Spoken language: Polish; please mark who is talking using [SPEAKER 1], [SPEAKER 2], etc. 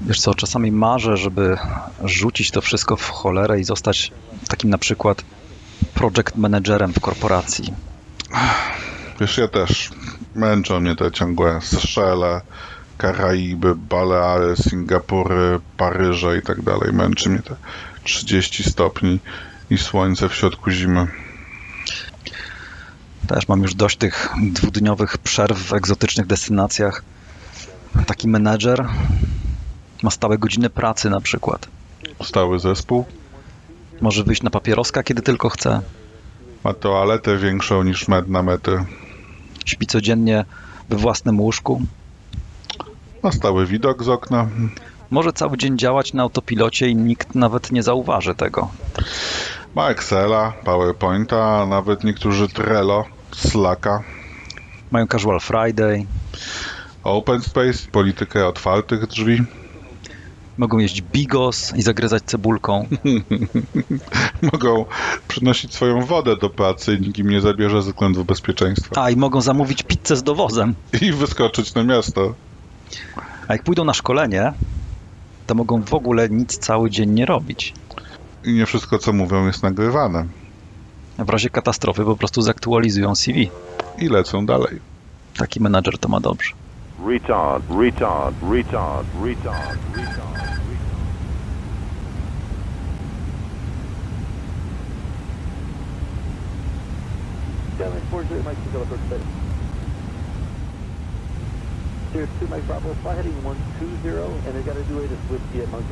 [SPEAKER 1] Wiesz co, czasami marzę, żeby rzucić to wszystko w cholerę i zostać takim na przykład project managerem w korporacji.
[SPEAKER 2] Wiesz, ja też. Męczą mnie te ciągłe Seszele, Karaiby, Baleary, Singapury, Paryże i tak dalej. Męczy mnie te 30 stopni i słońce w środku zimy.
[SPEAKER 1] Też mam już dość tych dwudniowych przerw w egzotycznych destynacjach. Taki menedżer ma stałe godziny pracy na przykład.
[SPEAKER 2] Stały zespół
[SPEAKER 1] Może wyjść na papieroska, kiedy tylko chce.
[SPEAKER 2] ma toaletę większą niż med na metr.
[SPEAKER 1] Śpi codziennie we własnym łóżku.
[SPEAKER 2] Ma stały widok z okna.
[SPEAKER 1] Może cały dzień działać na autopilocie i nikt nawet nie zauważy tego.
[SPEAKER 2] Ma Excela, PowerPointa, a nawet niektórzy Trello, Slacka,
[SPEAKER 1] Mają casual Friday,
[SPEAKER 2] Open Space, politykę otwartych drzwi.
[SPEAKER 1] mogą jeść bigos i zagryzać cebulką.
[SPEAKER 2] Mogą przynosić swoją wodę do pracy i nikt im nie zabierze ze względów bezpieczeństwa.
[SPEAKER 1] A, i mogą zamówić pizzę z dowozem.
[SPEAKER 2] I wyskoczyć na miasto.
[SPEAKER 1] A jak pójdą na szkolenie, to mogą w ogóle nic cały dzień nie robić.
[SPEAKER 2] I nie wszystko, co mówią, jest nagrywane.
[SPEAKER 1] W razie katastrofy po prostu zaktualizują CV.
[SPEAKER 2] I lecą dalej.
[SPEAKER 1] Taki menadżer to ma dobrze.
[SPEAKER 3] Retard, retard, retard, retard, retard.
[SPEAKER 4] Zero, There's two Mike Bravo, fly heading 120, and they got a due to switch whiskey at Mike